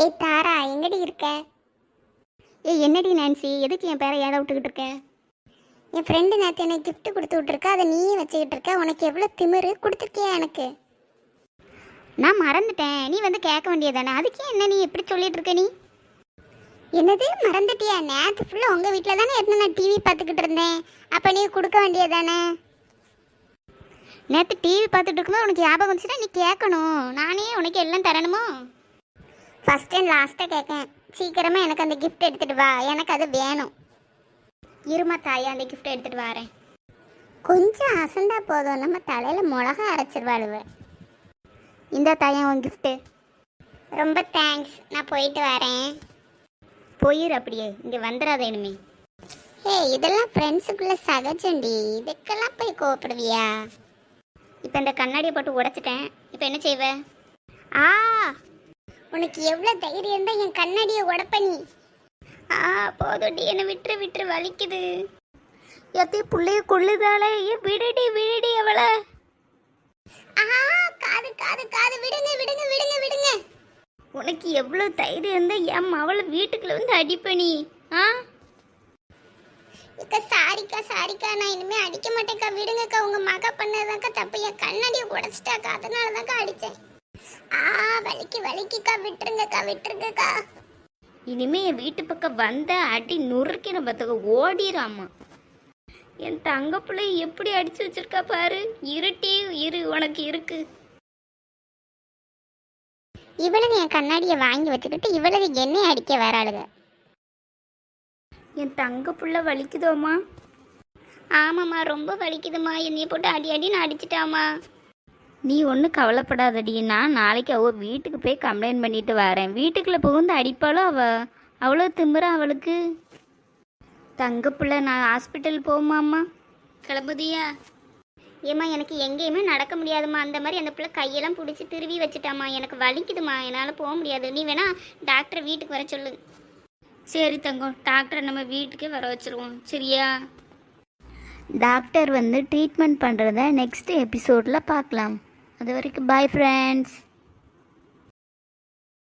ஏய் தாரா எங்கடி இருக்க? ஏய் என்னடி நான்சி? எதுக்கு என் பேரை ஏட விட்டுக்கிட்டு இருக்க? என் ஃப்ரெண்டு நேற்று எனக்கு gift கொடுத்து விட்ருக்கா அதை நீயே வச்சுக்கிட்டு இருக்க. உனக்கு எவ்வளோ திமிரு கொடுத்துருக்கியா எனக்கு? நான் மறந்துட்டேன். நீ வந்து கேட்க வேண்டியதானே அதுக்கே என்ன நீ எப்படி சொல்லிட்டு இருக்க நீ? என்னது மறந்துட்டியா? நேற்று ஃபுல்லாக உங்கள் வீட்டில் தானே இருந்து நான் டிவி பார்த்துக்கிட்டு இருந்தேன். அப்போ நீ கொடுக்க வேண்டியதானே நேற்று டிவி பார்த்துட்டு இருக்கும்போது உனக்கு ஞாபகம் வந்துச்சுன்னா நீ கேட்கணும். நானே உனக்கு எல்லாம் தரணுமோ? ஃபஸ்ட் அண்ட் லாஸ்ட்டாக கேட்கேன் சீக்கிரமாக எனக்கு அந்த கிஃப்ட் எடுத்துகிட்டு வா. எனக்கு அது வேணும். இருமா தாயா அந்த கிஃப்ட் எடுத்துகிட்டு வரேன். கொஞ்சம் அசந்தா போதும். நம்ம தலையில் மிளகா அரைச்சிருவாளுவ. இந்த தாயா உன் கிஃப்ட்டு ரொம்ப தேங்க்ஸ் நான் போயிட்டு வரேன். போயிரு அப்படியே. இங்கே வந்துடாத இனிமே. ஏ இதெல்லாம் ஃப்ரெண்ட்ஸுக்குள்ள சகஜண்டி இதுக்கெல்லாம் போய் கோவப்படுவியா? இப்போ இந்த கண்ணாடியை போட்டு உடைச்சிட்டேன். இப்போ என்ன செய்வ? ஆ உனக்கு எவ்வளோ தைரியம் தான் என் கண்ணாடியை உடப்ப நீ. ஆ போதும்டி என்னை விட்டுரு விட்டுரு வலிக்குது. எத்தி புள்ளைய கொள்ளுதாளே ஏன் விடுடி விடுடி அவளை. ஆ காது காது காது விடுங்க விடுங்க விடுங்க விடுங்க. உனக்கு எவ்வளோ தைரியம் இருந்தா என் அவளை வீட்டுக்குள்ள வந்து அடிப்பனி ஆ? இக்கா சாரிக்கா சாரிக்கா நான் இனிமே அடிக்க மாட்டேக்கா விடுங்கக்கா உங்க மக பண்ணதாக்கா தப்பு. என் கண்ணாடியை உடைச்சிட்டாக்கா அதனால தான்க்கா அடிச்சேன். ஆ வலிக்கு. வலிக்குக்கா விட்டுருங்கக்கா விட்டுருங்கக்கா. இனிமே என் வீட்டு பக்கம் வந்த அடி நுறுக்கிற பார்த்துக்க ஓடிராமா. என் தங்க பிள்ளை எப்படி அடிச்சு வச்சிருக்கா பாரு. இருட்டி இரு உனக்கு இருக்கு. இவளுக்கு என் கண்ணாடியை வாங்கி வச்சுக்கிட்டு இவளுக்கு என்னை அடிக்க வராளுங்க. என் தங்க புள்ள வலிக்குதோமா ஆமாம்மா ரொம்ப வலிக்குதுமா என்னைய போட்டு அடி அடின்னு அடிச்சிட்டாமா நீ ஒன்றும் கவலைப்படாதடி. நான் நாளைக்கு அவ வீட்டுக்கு போய் கம்ப்ளைண்ட் பண்ணிட்டு வரேன். வீட்டுக்குள்ளே புகுந்து அடிப்பாளோ அவ? அவ்வளோ திமிரா அவளுக்கு. தங்க பிள்ளை நான் ஹாஸ்பிட்டல் போமாம்மா. கிளம்புதியா ஏம்மா எனக்கு எங்கேயுமே நடக்க முடியாதும்மா. அந்த மாதிரி அந்த பிள்ளை கையெல்லாம் பிடிச்சி திருவி வச்சுட்டாம்மா. எனக்கு வலிக்குதுமா என்னால் போக முடியாது. நீ வேணா டாக்டரை வீட்டுக்கு வர சொல்லு. சரி தங்கம். டாக்டரை நம்ம வீட்டுக்கே வர வச்சிருவோம். சரியா? டாக்டர் வந்து ட்ரீட்மெண்ட் பண்ணுறத நெக்ஸ்ட் எபிசோடில் பார்க்கலாம். அது வரைக்கும் பாய் ஃப்ரெண்ட்ஸ்